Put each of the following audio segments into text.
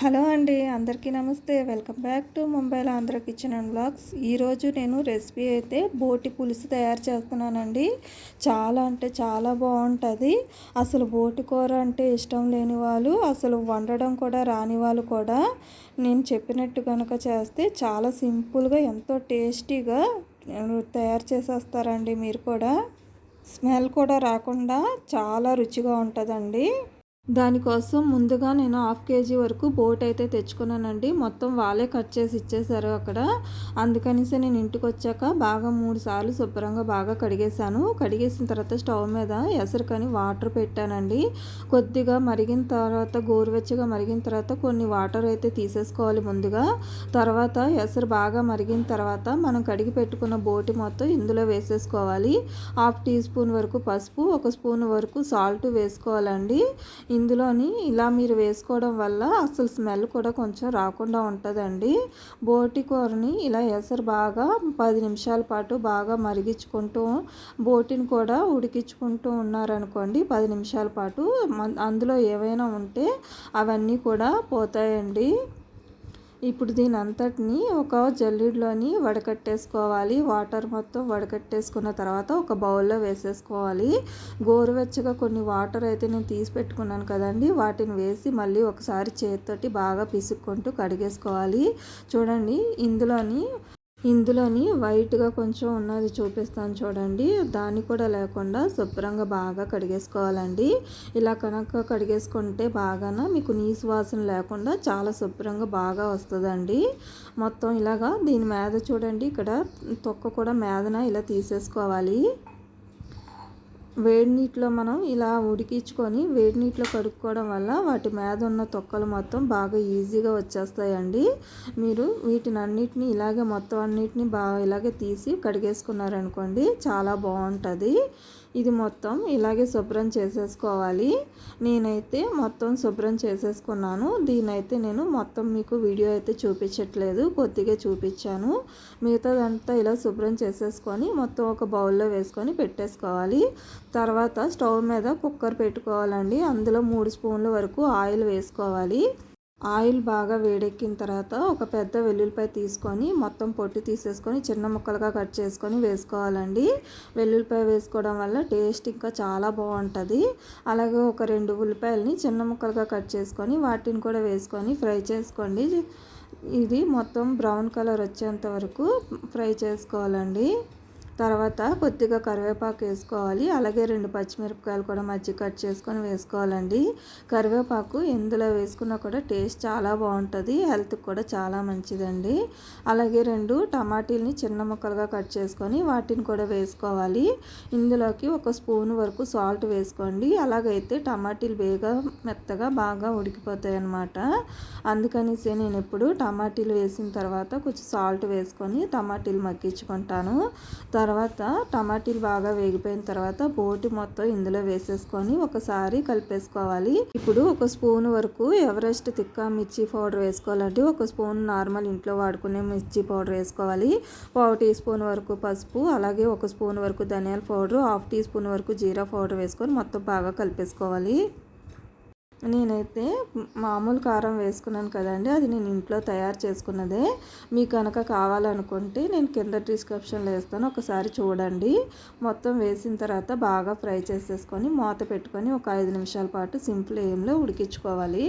Hello అండి అందరికీ నమస్తే. వెల్కమ్ బ్యాక్ టు ముంబైలో ఆంధ్ర కిచెన్ అండ్ బ్లాగ్స్. ఈరోజు నేను రెసిపీ అయితే బోటి పులుసు తయారు చేస్తున్నానండి. చాలా అంటే చాలా బాగుంటుంది. అసలు బోటి కూర అంటే ఇష్టం లేని వాళ్ళు అసలు వండడం కూడా రాని వాళ్ళు కూడా నేను చెప్పినట్టు కనుక చేస్తే చాలా సింపుల్గా ఎంతో టేస్టీగా తయారు చేసేస్తారండి మీరు కూడా. స్మెల్ కూడా రాకుండా చాలా రుచిగా ఉంటుందండి. దానికోసం ముందుగా నేను హాఫ్ కేజీ వరకు బోట్ అయితే తెచ్చుకున్నానండి. మొత్తం వాళ్ళే కట్ చేసి ఇచ్చేసారు అక్కడ. అందుకనిసే నేను ఇంటికి వచ్చాక బాగా మూడు సార్లు శుభ్రంగా బాగా కడిగేశాను. కడిగేసిన తర్వాత స్టవ్ మీద ఎసరుకని వాటర్ పెట్టానండి. కొద్దిగా మరిగిన తర్వాత గోరువెచ్చగా మరిగిన తర్వాత కొన్ని వాటర్ అయితే తీసేసుకోవాలి ముందుగా. తర్వాత ఎసరు బాగా మరిగిన తర్వాత మనం కడిగి పెట్టుకున్న బోటి మొత్తం ఇందులో వేసేసుకోవాలి. హాఫ్ టీ స్పూన్ వరకు పసుపు ఒక స్పూన్ వరకు సాల్ట్ వేసుకోవాలండి. ఇందులోని ఇలా మీరు వేసుకోవడం వల్ల అసలు స్మెల్ కూడా కొంచెం రాకుండా ఉంటుందండి. బోటి కూరని ఇలా ఎసరు బాగా పది నిమిషాల పాటు బాగా మరిగించుకుంటూ బోటిని కూడా ఉడికించుకుంటూ ఉన్నారనుకోండి పది నిమిషాల పాటు అందులో ఏవైనా ఉంటే అవన్నీ కూడా పోతాయండి. ఇప్పుడు దీని అంతటిని ఒక జల్లిడ్లోని వడకట్టేసుకోవాలి. వాటర్ మొత్తం వడకట్టేసుకున్న తర్వాత ఒక బౌల్లో వేసేసుకోవాలి. గోరువెచ్చగా కొన్ని వాటర్ అయితే నేను తీసి పెట్టుకున్నాను కదండి. వాటిని వేసి మళ్ళీ ఒకసారి చేతితోటి బాగా పిసుక్కుంటూ కడిగేసుకోవాలి. చూడండి ఇందులోని ఇందులోని వైట్గా కొంచెం ఉన్నది చూపిస్తాను చూడండి. దాన్ని కూడా లేకుండా శుభ్రంగా బాగా కడిగేసుకోవాలండి. ఇలా కనుక కడిగేసుకుంటే బాగాన మీకు నీసు వాసన లేకుండా చాలా శుభ్రంగా బాగా వస్తుందండి. మొత్తం ఇలాగా దీని మీద చూడండి. ఇక్కడ తొక్క కూడా మీదన ఇలా తీసేసుకోవాలి. వేడి నీటిలో మనం ఇలా ఉడికించుకొని వేడి నీటిలో కడుక్కోవడం వల్ల వాటి మీద ఉన్న తొక్కలు మొత్తం బాగా ఈజీగా వచ్చేస్తాయండి. మీరు వీటిని అన్నిటిని ఇలాగే మొత్తం అన్నిటిని బాగా ఇలాగే తీసి కడిగేసుకున్నారనుకోండి చాలా బాగుంటుంది. ఇది మొత్తం ఇలాగే శుభ్రం చేసేసుకోవాలి. నేనైతే మొత్తం శుభ్రం చేసేసుకున్నాను. దీనైతే నేను మొత్తం మీకు వీడియో అయితే చూపించట్లేదు. కొద్దిగా చూపించాను. మిగతాదంతా ఇలా శుభ్రం చేసేసుకొని మొత్తం ఒక బౌల్లో వేసుకొని పెట్టేసుకోవాలి. తర్వాత స్టవ్ మీద కుక్కర్ పెట్టుకోవాలండి. అందులో మూడు స్పూన్ల వరకు ఆయిల్ వేసుకోవాలి. ఆయిల్ బాగా వేడెక్కిన తర్వాత ఒక పెద్ద వెల్లుల్లిపాయ తీసుకొని మొత్తం పొట్టి తీసేసుకొని చిన్న ముక్కలుగా కట్ చేసుకొని వేసుకోవాలండి. వెల్లుల్లిపాయ వేసుకోవడం వల్ల టేస్ట్ ఇంకా చాలా బాగుంటుంది. అలాగే ఒక రెండు ఉల్లిపాయలని చిన్న ముక్కలుగా కట్ చేసుకొని వాటిని కూడా వేసుకొని ఫ్రై చేసుకోండి. ఇది మొత్తం బ్రౌన్ కలర్ వచ్చేంత వరకు ఫ్రై చేసుకోవాలండి. తర్వాత కొద్దిగా కరివేపాకు వేసుకోవాలి. అలాగే రెండు పచ్చిమిరపకాయలు కూడా మజ్జి కట్ చేసుకొని వేసుకోవాలండి. కరివేపాకు ఎందులో వేసుకున్నా కూడా టేస్ట్ చాలా బాగుంటుంది. హెల్త్కి కూడా చాలా మంచిదండి. అలాగే రెండు టమాటీలని చిన్న ముక్కలుగా కట్ చేసుకొని వాటిని కూడా వేసుకోవాలి. ఇందులోకి ఒక స్పూన్ వరకు సాల్ట్ వేసుకోండి. అలాగైతే టమాటీలు వేగా మెత్తగా బాగా ఉడికిపోతాయి అన్నమాట అందుకనేసి నేను ఎప్పుడు టమాటీలు వేసిన తర్వాత కొంచెం సాల్ట్ వేసుకొని టమాటీలు మగ్గించుకుంటాను. తర్వాత తర్వాత టమాటీలు బాగా వేగిపోయిన తర్వాత బోటి మొత్తం ఇందులో వేసేసుకొని ఒకసారి కలిపేసుకోవాలి. ఇప్పుడు ఒక స్పూన్ వరకు ఎవరెస్ట్ తిక్క మిర్చి పౌడర్ వేసుకోవాలంటే ఒక స్పూన్ నార్మల్ ఇంట్లో వాడుకునే మిర్చి పౌడర్ వేసుకోవాలి. పావు టీ స్పూన్ వరకు పసుపు అలాగే ఒక స్పూన్ వరకు ధనియాల పౌడర్ హాఫ్ టీ స్పూన్ వరకు జీరా పౌడర్ వేసుకొని మొత్తం బాగా కలిపేసుకోవాలి. నేనైతే మామూలు కారం వేసుకున్నాను కదండి అది నేను ఇంట్లో తయారు చేసుకున్నదే. మీకు కనుక కావాలనుకుంటే నేను కింద డిస్క్రిప్షన్లో వేస్తాను ఒకసారి చూడండి. మొత్తం వేసిన తర్వాత బాగా ఫ్రై చేసేసుకొని మూత పెట్టుకొని ఒక ఐదు నిమిషాల పాటు సింపుల్ ఏంలో ఉడికించుకోవాలి.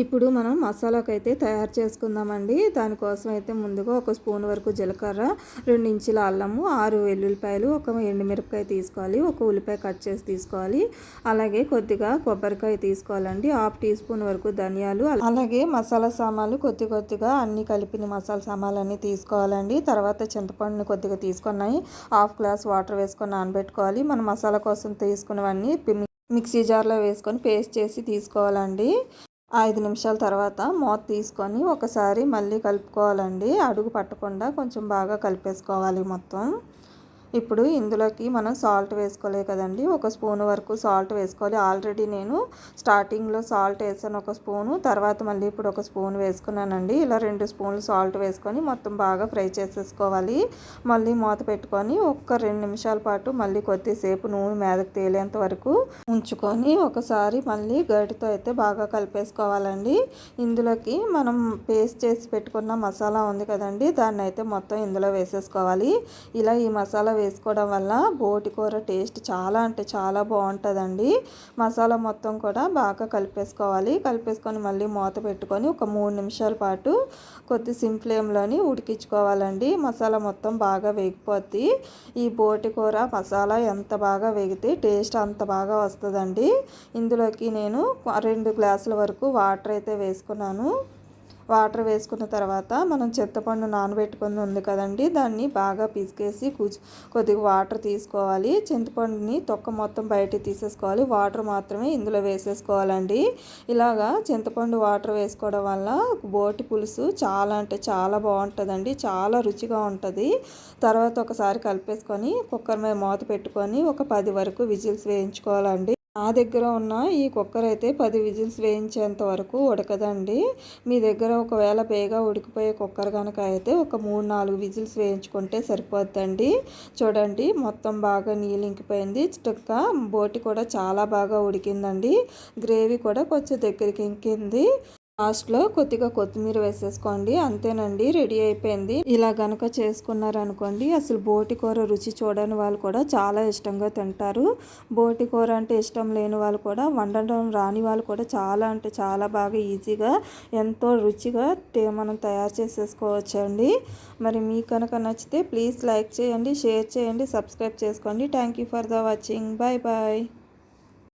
ఇప్పుడు మనం మసాలాకి అయితే తయారు చేసుకుందామండి. దానికోసం అయితే ముందుగా ఒక స్పూన్ వరకు జీలకర్ర రెండు ఇంచుల అల్లము ఆరు వెల్లుల్లిపాయలు ఒక ఎండుమిరపకాయ తీసుకోవాలి ఒక ఉల్లిపాయ కట్ చేసి తీసుకోవాలి. అలాగే కొద్దిగా కొబ్బరికాయ తీసుకోవాలండి. హాఫ్ టీ స్పూన్ వరకు ధనియాలు అలాగే మసాలా సామాన్లు కొద్ది కొద్దిగా అన్ని కలిపిన మసాలా సామాన్లు అన్నీ తీసుకోవాలండి. తర్వాత చింతపండుని కొద్దిగా తీసుకున్నాయి హాఫ్ గ్లాస్ వాటర్ వేసుకొని నానబెట్టుకోవాలి. మన మసాలా కోసం తీసుకున్నవన్నీ మిక్సీ జార్లో వేసుకొని పేస్ట్ చేసి తీసుకోవాలండి. ఐదు నిమిషాల తర్వాత మూత తీసుకొని ఒకసారి మళ్ళీ కలుపుకోవాలండి. అడుగు పట్టకుండా కొంచెం బాగా కలిపేసుకోవాలి మొత్తం. ఇప్పుడు ఇందులోకి మనం సాల్ట్ వేసుకోలేదు కదండి. ఒక స్పూన్ వరకు సాల్ట్ వేసుకోవాలి. ఆల్రెడీ నేను స్టార్టింగ్లో సాల్ట్ వేసాను ఒక స్పూను తర్వాత మళ్ళీ ఇప్పుడు ఒక స్పూన్ వేసుకున్నానండి. ఇలా రెండు స్పూన్లు సాల్ట్ వేసుకొని మొత్తం బాగా ఫ్రై చేసేసుకోవాలి. మళ్ళీ మూత పెట్టుకొని ఒక్క రెండు నిమిషాల పాటు మళ్ళీ కొద్దిసేపు నూనె మీదకి తేలేంత వరకు ఉంచుకొని ఒకసారి మళ్ళీ గడితో అయితే బాగా కలిపేసుకోవాలండి. ఇందులోకి మనం పేస్ట్ చేసి పెట్టుకున్న మసాలా ఉంది కదండి. దాన్ని అయితే మొత్తం ఇందులో వేసేసుకోవాలి. ఇలా ఈ మసాలా వేసుకోవడం వల్ల బోటి కూర టేస్ట్ చాలా అంటే చాలా బాగుంటుందండి. మసాలా మొత్తం కూడా బాగా కలిపేసుకోవాలి. కలిపేసుకొని మళ్ళీ మూత పెట్టుకొని ఒక మూడు నిమిషాల పాటు కొద్ది సిమ్ ఫ్లేమ్లోని ఉడికించుకోవాలండి. మసాలా మొత్తం బాగా వేగిపోద్ది. ఈ బోటి కూర మసాలా ఎంత బాగా వేగితే టేస్ట్ అంత బాగా వస్తుందండి. ఇందులోకి నేను రెండు గ్లాసుల వరకు వాటర్ అయితే వేసుకున్నాను. వాటర్ వేసుకున్న తర్వాత మనం చింతపండు నానబెట్టుకుని ఉంది కదండి దాన్ని బాగా పిసికేసి కొద్దిగా వాటర్ తీసుకోవాలి. చింతపండుని తొక్క మొత్తం బయట తీసేసుకోవాలి. వాటర్ మాత్రమే ఇందులో వేసేసుకోవాలండి. ఇలాగా చింతపండు వాటర్ వేసుకోవడం వల్ల బోటి పులుసు చాలా అంటే చాలా బాగుంటుందండి. చాలా రుచిగా ఉంటుంది. తర్వాత ఒకసారి కలిపేసుకొని కుక్కర్ మీద మూత పెట్టుకొని ఒక పది వరకు విజిల్స్ వేయించుకోవాలండి. నా దగ్గర ఉన్న ఈ కుక్కర్ అయితే పది విజిల్స్ వేయించేంత వరకు ఉడకదండి. మీ దగ్గర ఒకవేళ బేగా ఉడికిపోయే కుక్కర్ కనుక అయితే ఒక మూడు నాలుగు విజిల్స్ వేయించుకుంటే సరిపోద్దండి. చూడండి మొత్తం బాగా నీళ్ళు ఇంకిపోయింది. చుక్క బోటి కూడా చాలా బాగా ఉడికిందండి. గ్రేవీ కూడా కొంచెం దగ్గరికి ఇంకింది. లాస్ట్లో కొద్దిగా కొత్తిమీర వేసేసుకోండి. అంతేనండి రెడీ అయిపోయింది. ఇలా గనక చేసుకున్నారనుకోండి అసలు బోటి కూర రుచి చూడని వాళ్ళు కూడా చాలా ఇష్టంగా తింటారు. బోటి కూర అంటే ఇష్టం లేని వాళ్ళు కూడా వండడం రాని వాళ్ళు కూడా చాలా అంటే చాలా బాగా ఈజీగా ఎంతో రుచిగా మనం తయారు చేసేసుకోవచ్చండి. మరి మీకు కనుక నచ్చితే ప్లీజ్ లైక్ చేయండి షేర్ చేయండి సబ్స్క్రైబ్ చేసుకోండి. Thank you for the watching. Bye bye